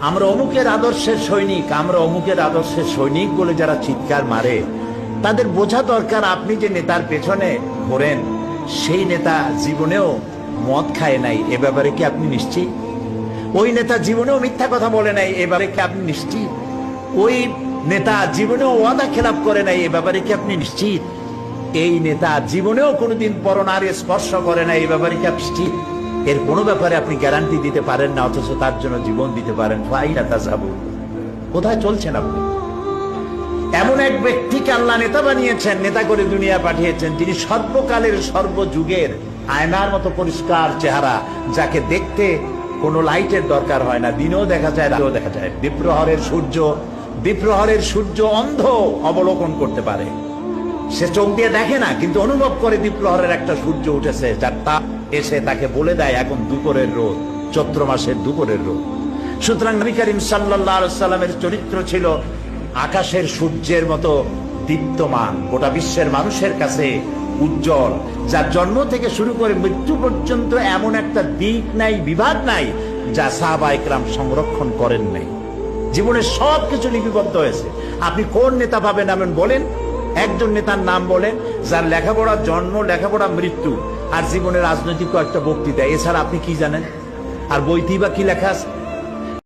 আমরা অমুকের আদর্শের সৈনিক, আমরা অমুকের আদর্শের সৈনিক বলে যারা চিৎকার মারে, তাদের বোঝা দরকার আপনি যে নেতার পেছনে ঘোরেন, সেই নেতা জীবনেও মদ খায় নাই, এ ব্যাপারে কি আপনি নিশ্চিত? ওই নেতা জীবনেও মিথ্যা কথা বলে নাই, এ ব্যাপারে কি আপনি নিশ্চিত? ওই নেতা জীবনেও ওয়াদা খেলাপ করে নাই, এ ব্যাপারে কি আপনি নিশ্চিত? এই নেতা জীবনেও কোনোদিন পরনারে স্পর্শ করে না এই ব্যাপারে কি আপনি নিশ্চিত? এর কোনো ব্যাপারে আপনি গ্যারান্টি দিতে পারেন না, অথচ তার জন্য জীবন দিতে পারেন। কোথায় চলছেন আপনি? এমন এক ব্যক্তিকে আল্লাহ নেতা বানিয়েছেন, নেতা করে দুনিয়া পাঠিয়েছেন, তিনি সর্বকালের সর্বযুগের আয়নার মতো পরিষ্কার চেহারা, যাকে দেখতে কোনো লাইটের দরকার হয় না। দিনেও দেখা যায়, রাতেও দেখা যায়। বিপ্রহরের সূর্য বিপ্রহরের সূর্য অন্ধ অবলোকন করতে পারে। সে চোখ দিয়ে দেখে না, কিন্তু অনুভব করে বিপ্রহরের একটা সূর্য উঠেছে, যার তাপ এসে তাকে বলে দেয়, এখন দুপুরের রোদ, চৈত্র মাসের দুপুরের রোদ। সুতরাং নবী করিম সাল্লামের চরিত্র ছিল আকাশের সূর্যের মতো দীপ্তমান, গোটা বিশ্বের মানুষের কাছে উজ্জ্বল, যার জন্ম থেকে শুরু করে মৃত্যু পর্যন্ত এমন একটা দিক নাই, বিভাগ নাই, যা সাহাবা ইকরাম সংরক্ষণ করেন নাই। জীবনের সব কিছু লিপিবদ্ধ হয়েছে। আপনি কোন নেতা পাবেন এমন বলেন? একজন নেতার নাম বলেন, যার লেখাপড়া জন্ম, লেখাপড়া মৃত্যু। আর জীবনের রাজনৈতিক কয়েকটা বক্তৃতা এছাড়া আপনি কি জানেন? আর বইটি বা কি লেখা আছে?